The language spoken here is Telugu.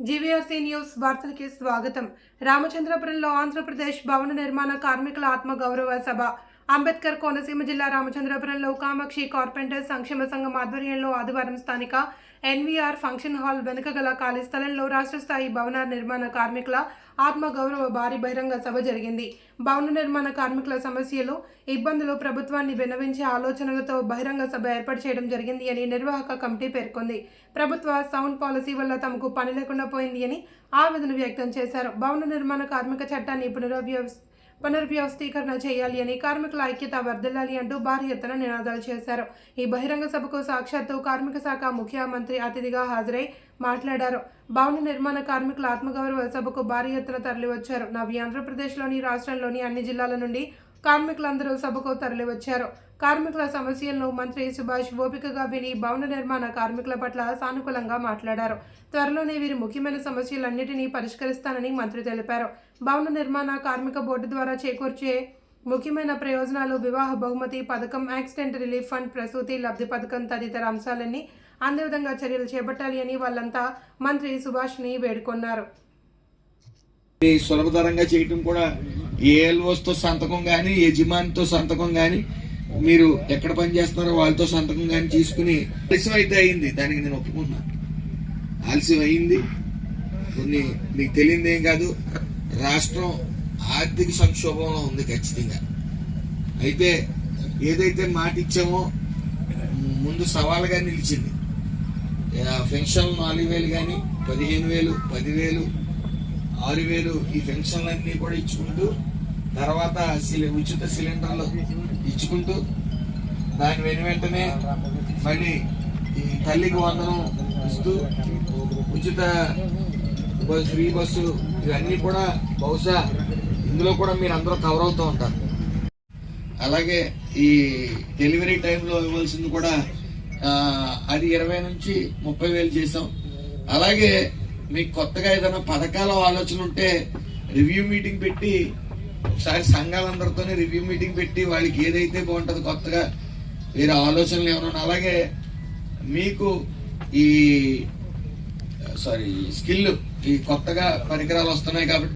జీవీఆర్సీ న్యూస్ వార్తలకి స్వాగతం. రామచంద్రపురంలో ఆంధ్రప్రదేశ్ భవన నిర్మాణ కార్మికుల ఆత్మ గౌరవ సభ. అంబేద్కర్ కోనసీమ జిల్లా రామచంద్రపురంలో కామాక్షి కార్పెంటర్స్ సంక్షేమ సంఘం ఆధ్వర్యంలో ఆదివారం స్థానిక ఎన్వీఆర్ ఫంక్షన్ హాల్ వెనుక గల ఖాళీ స్థలంలో రాష్ట్ర స్థాయి భవన నిర్మాణ కార్మికుల ఆత్మగౌరవ భారీ బహిరంగ సభ జరిగింది. భవన నిర్మాణ కార్మికుల సమస్యలు ఇబ్బందులు ప్రభుత్వాన్ని విన్నవించే ఆలోచనలతో బహిరంగ సభ ఏర్పాటు చేయడం జరిగింది అని నిర్వాహక కమిటీ పేర్కొంది. ప్రభుత్వ సౌండ్ పాలసీ వల్ల తమకు పని లేకుండా పోయింది అని ఆవేదన వ్యక్తం చేశారు. భవన నిర్మాణ కార్మిక చట్టాన్ని పునర్వ్యవస్థ పునర్వ్యవస్థీకరణ చేయాలి అని కార్మికుల ఐక్యత వర్ధిల్లాలి అంటూ భారీ ఎత్తున నినాదాలు చేశారు. ఈ బహిరంగ సభకు సాక్షాత్తు కార్మిక శాఖ ముఖ్యమంత్రి అతిథిగా హాజరై మాట్లాడారు. భవన నిర్మాణ కార్మికుల ఆత్మగౌరవ సభకు భారీ ఎత్తున తరలివచ్చారు. నవ్య ఆంధ్రప్రదేశ్లోని రాష్ట్రంలోని అన్ని జిల్లాల నుండి కార్మికులందరూ సభకు తరలివచ్చారు కార్మికుల సమస్యలను మంత్రి సుభాష్ ఓపికగా విని భవన నిర్మాణ కార్మికుల పట్ల సానుకూలంగా మాట్లాడారు. త్వరలోనే వీరి ముఖ్యమైన సమస్యలన్నిటినీ పరిష్కరిస్తానని మంత్రి తెలిపారు. భవన నిర్మాణ కార్మిక బోర్డు ద్వారా చేకూర్చే ముఖ్యమైన ప్రయోజనాలు వివాహ బహుమతి పథకం యాక్సిడెంట్ రిలీఫ్ ఫండ్ ప్రసూతి లబ్ధి పథకం తదితర అంశాలన్నీ అందే విధంగా చర్యలు చేపట్టాలి అని వాళ్ళంతా మంత్రి సుభాష్ని వేడుకొన్నారు. సులభతరంగా చేయటం కూడా ఏ సంతకం కానీ యజమానితో సంతకం కానీ మీరు ఎక్కడ పని చేస్తున్నారో వాళ్ళతో సంతకం కానీ తీసుకుని ఆలస్యం అయితే అయింది. దానికి నేను ఒప్పుకున్నాను ఆలస్యం అయింది. కొన్ని మీకు తెలియంది ఏం కాదు. రాష్ట్రం ఆర్థిక సంక్షోభంలో ఉంది ఖచ్చితంగా. అయితే ఏదైతే మాట ఇచ్చామో ముందు సవాలుగా నిలిచింది. పెన్షన్ నాలుగు వేలు కానీ పదిహేను వేలు పదివేలు ఆరు వేలు ఈ పెన్షన్లన్నీ కూడా ఇచ్చుకుంటూ తర్వాత సిలి ఉచిత సిలిండర్లు ఇచ్చుకుంటూ దాని వెను వెంటనే మళ్ళీ ఈ తల్లికి వందనం ఇస్తూ ఉచిత ఫ్రీ బస్సు ఇవన్నీ కూడా బహుశా ఇందులో కూడా మీరు అందరూ కవర్ అవుతూ ఉంటారు. అలాగే ఈ డెలివరీ టైంలో ఇవ్వాల్సింది కూడా అది ఇరవై నుంచి ముప్పై వేలు చేసాం. అలాగే మీకు కొత్తగా ఏదైనా పథకాల ఆలోచన ఉంటే రివ్యూ మీటింగ్ పెట్టి ఒకసారి సంఘాలందరితోనే రివ్యూ మీటింగ్ పెట్టి వాళ్ళకి ఏదైతే బాగుంటుంది కొత్తగా వేరే ఆలోచనలు ఏమైనా అలాగే మీకు ఈ సారీ స్కిల్ ఈ కొత్తగా పరికరాలు వస్తున్నాయి కాబట్టి